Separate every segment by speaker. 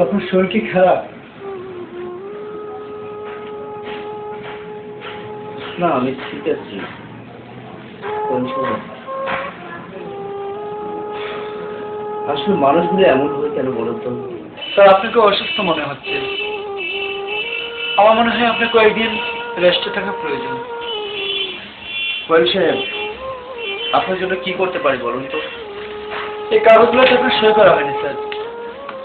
Speaker 1: আমার শরীর কি খারাপ?
Speaker 2: না আমি ঠিক আছি। আসলে মানুষগুলো এমন হয় কেন বলো তো?
Speaker 1: স্যার আপনাকে অসুস্থ মনে হচ্ছে। আমার মনে হয় আপনার কয়েকদিন রেস্টে থাকা প্রয়োজন।
Speaker 2: কোয়েল সাহেব আপনার জন্য কি করতে পারি বলুন তো?
Speaker 1: এই কাগজগুলোতে আপনার সই করা হয়নি স্যার।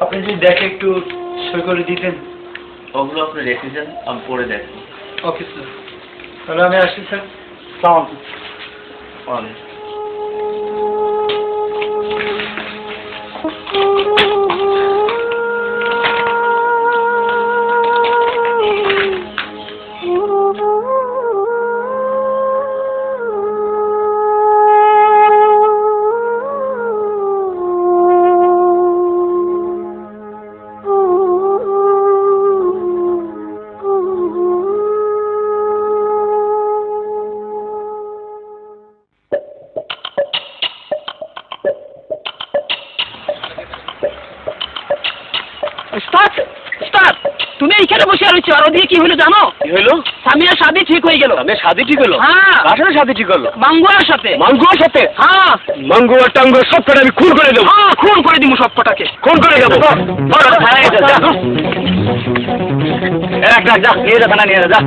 Speaker 1: আপনি যদি দেখে একটু সই করে দিতেন।
Speaker 2: ওগুলো আপনি রেখে যান আমি পরে দেখব।
Speaker 1: ওকে স্যার তাহলে আমি আসি স্যার সালাম।
Speaker 2: অনেক
Speaker 3: স্টার্ট তুমি এইখানে বসে রয়েছো আর ওদিকে কি হলো জানো?
Speaker 2: কি হলো?
Speaker 3: সামিয়ার শাদি ঠিক হয়ে গেল।
Speaker 2: আমি শাদি ঠিক হলো?
Speaker 3: হ্যাঁ।
Speaker 2: কার সাথে শাদি ঠিক হলো?
Speaker 3: মাঙ্গুয়ার সাথে।
Speaker 2: মাঙ্গুয়ার সাথে?
Speaker 3: হ্যাঁ।
Speaker 2: মাঙ্গুয়ার টাঙ্গুয়া সব কটা আমি খুন করে দেবো।
Speaker 3: হ্যাঁ খুন করে দিব সব কটাকে
Speaker 2: খুন করে দেবো। এক ডাক যা নিয়ে যা থানা নিয়ে যা,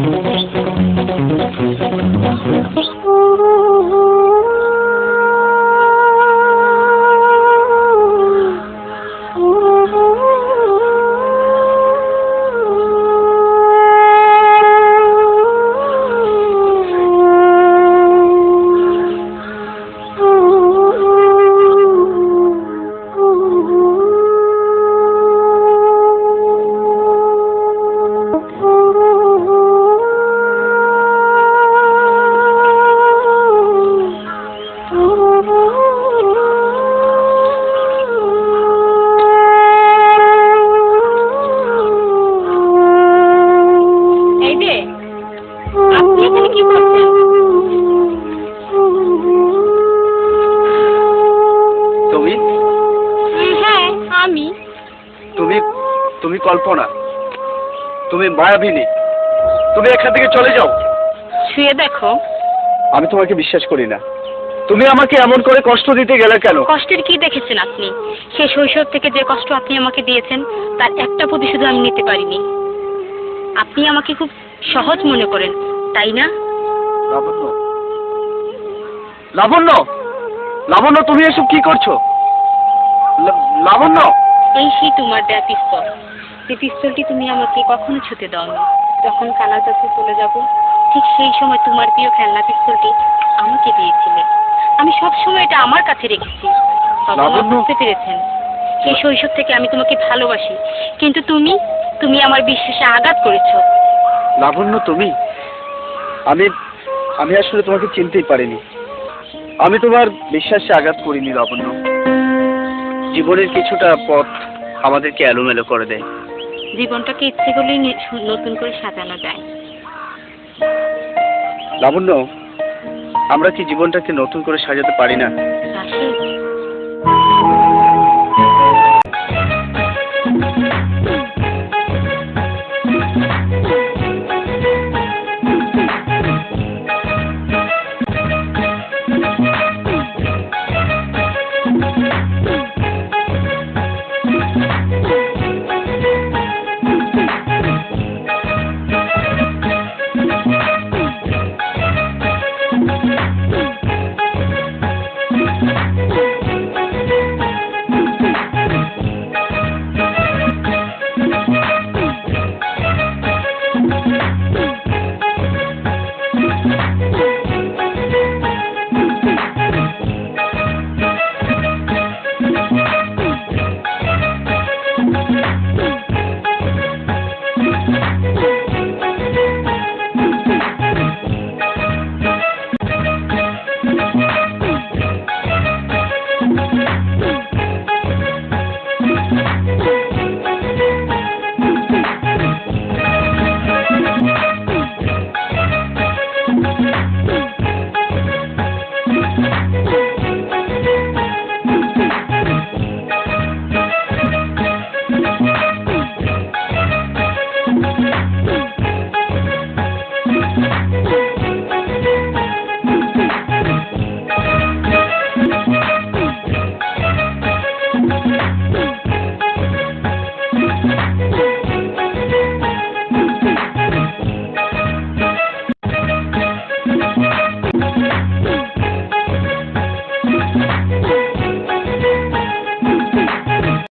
Speaker 4: আমি?
Speaker 2: তুমি তুমি কল্পনা। তুমি মায়াবিনী তুমি এখান থেকে চলে যাও।
Speaker 4: শুয়ে দেখো।
Speaker 2: আমি তোমাকে বিশ্বাস করি না। তুমি আমাকে এমন করে কষ্ট দিতে গেলে কেন?
Speaker 4: কষ্টের কি দেখেছেন আপনি? সে শৈশব থেকে যে কষ্ট আপনি আমাকে দিয়েছেন তার একটা প্রতিশোধ আমি নিতে পারিনি। আপনি আমাকে খুব সহজ মনে করেন তাই না?
Speaker 2: লাবণ্য। লাবণ্য! লাবণ্য তুমি এসব কি করছ? লাবণ্য!
Speaker 4: সেই তোমার দেয়া পিস্তল। যে পিস্তলটি তুমি আমাকে কখনো ছুতে দাওনি। যখন কানার কাছে চলে যাব ঠিক সেই সময় তোমার প্রিয় খেলনা পিস্তলটি আমাকে দিয়েছিলে। আমি সব সময় এটা আমার কাছে রেখেছি। বাবা মা বুঝতে পেরেছেন। সেই শৈশব থেকে আমি তোমাকে ভালোবাসি। কিন্তু তুমি তুমি আমার বিশ্বাসে আঘাত করেছ।
Speaker 2: লাবণ্য তুমি? আমি আমি আসলে তোমাকে চিনতেই পারিনি। আমি তোমার বিশ্বাসে আঘাত করিনি লাবণ্য। জীবনের কিছুটা পথ আমাদেরকে এলোমেলো করে দেয়।
Speaker 4: জীবনটাকে ইচ্ছে করলেই নতুন করে সাজানো যায়।
Speaker 2: লাবণ্য আমরা কি জীবনটাকে নতুন করে সাজাতে পারি না?